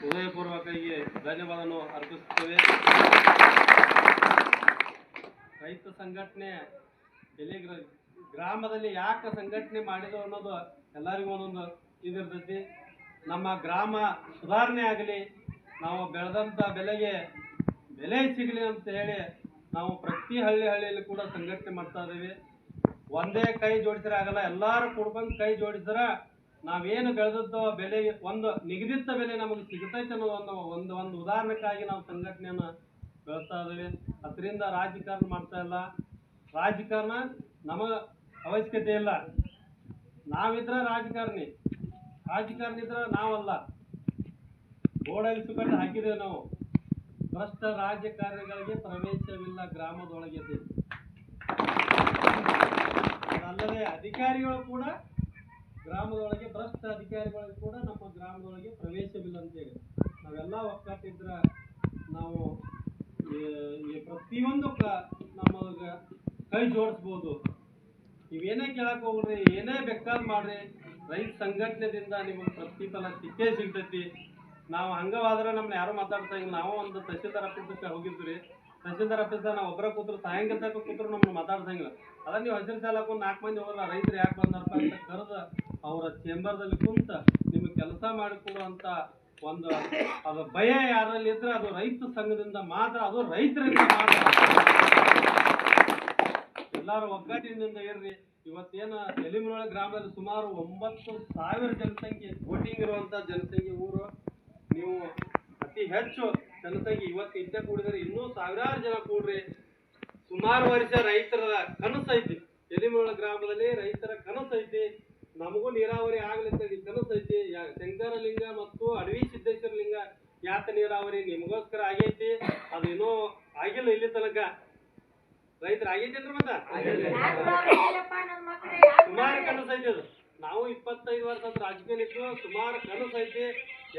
ಹೃದಯಪೂರ್ವಕ ಈ ಧನ್ಯವಾದವನ್ನು ಅರ್ಪಿಸುತ್ತೇವೆ. ರೈತ ಸಂಘಟನೆ ಎಲ್ಲಿ ಗ್ರಾಮದಲ್ಲಿ ಯಾಕೆ ಸಂಘಟನೆ ಮಾಡಿದ್ರು ಅನ್ನೋದು ಎಲ್ಲರಿಗೂ ಒಂದೊಂದು ಇದಿರ್ತೈತಿ ನಮ್ಮ ಗ್ರಾಮ ಸುಧಾರಣೆ ಆಗಲಿ, ನಾವು ಬೆಳೆದಂಥ ಬೆಲೆಗೆ ಬೆಲೆ ಸಿಗಲಿ ಅಂತ ಹೇಳಿ ನಾವು ಪ್ರತಿ ಹಳ್ಳಿ ಹಳ್ಳಿಯಲ್ಲಿ ಕೂಡ ಸಂಘಟನೆ ಮಾಡ್ತಾ ಇದ್ದೀವಿ. ಒಂದೇ ಕೈ ಜೋಡಿಸಿದ್ರೆ ಆಗಲ್ಲ, ಎಲ್ಲರೂ ಕುಡ್ಕೊಂಡು ಕೈ ಜೋಡಿಸಿದ್ರೆ ನಾವೇನು ಬೆಳೆದದ್ದೋ ಬೆಲೆ, ಒಂದು ನಿಗದಿತ ಬೆಲೆ ನಮಗೆ ಸಿಗುತ್ತೈತೆ ಅನ್ನೋ ಒಂದು ಒಂದು ಒಂದು ಉದಾಹರಣೆಗಾಗಿ ನಾವು ಸಂಘಟನೆಯನ್ನು ಬೆಳೆಸ್ತಾ ಇದ್ದೀವಿ. ಅದರಿಂದ ರಾಜಕಾರಣ ಮಾಡ್ತಾ ಇಲ್ಲ. ರಾಜಕಾರಣ ನಮಗೆ ಅವಶ್ಯಕತೆ ಇಲ್ಲ. ನಾವಿದ್ರೆ ರಾಜಕಾರಣಿ. ರಾಜಕಾರಣಿ ಇದ್ರೆ ನಾವಲ್ಲ. ಬೋರ್ಡಲ್ಲಿ ಸುಗಂಡು ಹಾಕಿದ್ದೇವೆ ನಾವು. ಭ್ರಷ್ಟ ರಾಜಕಾರಣಿಗಳಿಗೆ ಪ್ರವೇಶವಿಲ್ಲ ಗ್ರಾಮದೊಳಗೆ ಅಲ್ಲದೆ ಅಧಿಕಾರಿಗಳು ಕೂಡ ಗ್ರಾಮದೊಳಗೆ ಭ್ರಷ್ಟ ಅಧಿಕಾರಿಗಳಿಗೆ ಕೂಡ ನಮ್ಮ ಗ್ರಾಮದೊಳಗೆ ಪ್ರವೇಶವಿಲ್ಲ ಅಂತೇಳಿ ನಾವೆಲ್ಲ ಒಕ್ಕಟ್ಟಿದ್ರ ನಾವು ಪ್ರತಿಯೊಂದು ನಮ್ಮ ಕೈ ಜೋಡಿಸ್ಬೋದು. ನೀವೇನೇ ಕೇಳಕ್ಕೆ ಹೋಗ್ರಿ, ಏನೇ ಬೇಕಾದ್ ಮಾಡ್ರಿ, ರೈತ ಸಂಘಟನೆದಿಂದ ನಿಮಗೆ ಪ್ರತಿಫಲ ಸಿಕ್ಕೇ ಸಿಗ್ತೈತಿ. ನಾವು ಹಂಗವಾದ್ರೆ ನಮ್ಮನ್ನ ಯಾರು ಮಾತಾಡ್ತಾ ಇಲ್ಲ. ನಾವು ಒಂದು ತಹಸೀಲ್ದಾರ್ ಆಫೀಸಕ್ಕೆ ಹೋಗಿದ್ವಿ. ತಹಸೀಲ್ದಾರ್ ಆಫೀಸ್ ನಾವು ಒಬ್ಬರ ಕೂತ್ರು ಸಾಯಂಕಾಲ ತನಕ ಕೂತ್ರು ನಮ್ಮನ್ನ ಮಾತಾಡ್ಸಂಗಿಲ್ಲ ಅದ ನೀವು ಹಸಿರು ಸಾಲ ನಾಲ್ಕು ಮಂದಿ ಹೋಗಲ್ಲ ರೈತರು ಯಾಕೆ ಬಂದಾರಪ್ಪ? ಚೇಂಬರ್ದಲ್ಲಿ ಕುಂತ ನಿಮಗೆ ಕೆಲಸ ಮಾಡಿಕೊಡುವಂತ ಒಂದು ಅದು ಭಯ ಯಾರಲ್ಲಿ ಇದ್ರೆ ಅದು ರೈತ ಸಂಘದಿಂದ ಮಾತ್ರ, ಅದು ರೈತರಿಂದ ಮಾತ್ರ. ಎಲ್ಲಾರು ಒಗ್ಗಟ್ಟಿನಿಂದ ಇರ್ರಿ. ಇವತ್ತೇನ ಎಲಿಮಿನೊಳ ಗ್ರಾಮದಲ್ಲಿ ಸುಮಾರು ಒಂಬತ್ತು ಸಾವಿರ ಜನಸಂಖ್ಯೆ, ವೋಟಿಂಗ್ ಇರುವಂತ ಜನಸಂಖ್ಯೆ ಊರು. ನೀವು ಅತಿ ಹೆಚ್ಚು ಜನಸಂಖ್ಯೆ ಇವತ್ತು ಇದ್ದೇ ಕೂಡಿದ್ರೆ ಇನ್ನೂ ಸಾವಿರಾರು ಜನ ಕೂಡ್ರಿ. ಸುಮಾರು ವರ್ಷ ರೈತರ ಕನಸೈತಿ. ಎಲಿಮನೊಳ ಗ್ರಾಮದಲ್ಲಿ ರೈತರ ಕನಸೈತಿ. ನಮಗೂ ನೀರಾವರಿ ಆಗ್ಲಿಂತ ಕನಸು ಐತಿ ಶಂಕರ ಶಂಕರಲಿಂಗ ಮತ್ತು ಅಡವಿ ಸಿದ್ದೇಶ್ವರ ಲಿಂಗ ಯಾತ ನೀರಾವರಿ ನಿಮಗೋಸ್ಕರ ಆಗೈತಿ. ಅದೇನೋ ಆಗಿಲ್ಲ ಇಲ್ಲಿ ತನಕ. ರೈತರ ಆಗೈತಿ ಅಂದ್ರೆ ಸುಮಾರು ಕನಸು ಐತಿ ಅದು. ನಾವು ಇಪ್ಪತ್ತೈದು ವರ್ಷ ಅಂತ ರಾಜಕೀಯ ಸುಮಾರು ಕನಸು ಐತಿ.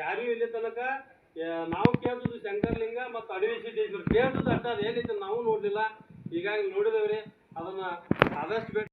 ಯಾರು ಇಲ್ಲಿ ತನಕ ನಾವು ಕೇಳ್ತದ್ದು ಶಂಕರಲಿಂಗ ಮತ್ತು ಅಡವಿ ಸಿದ್ದೇಶ್ವರ. ಕೇಳ್ತದ್ದು ಅಂತ ಅದೇನೈತಿ ಏನೈತೆ ನಾವು ನೋಡ್ಲಿಲ್ಲ. ಹೀಗಾಗಿ ನೋಡಿದವ್ರಿ ಅದನ್ನ ಆದಷ್ಟು ಬೇಗ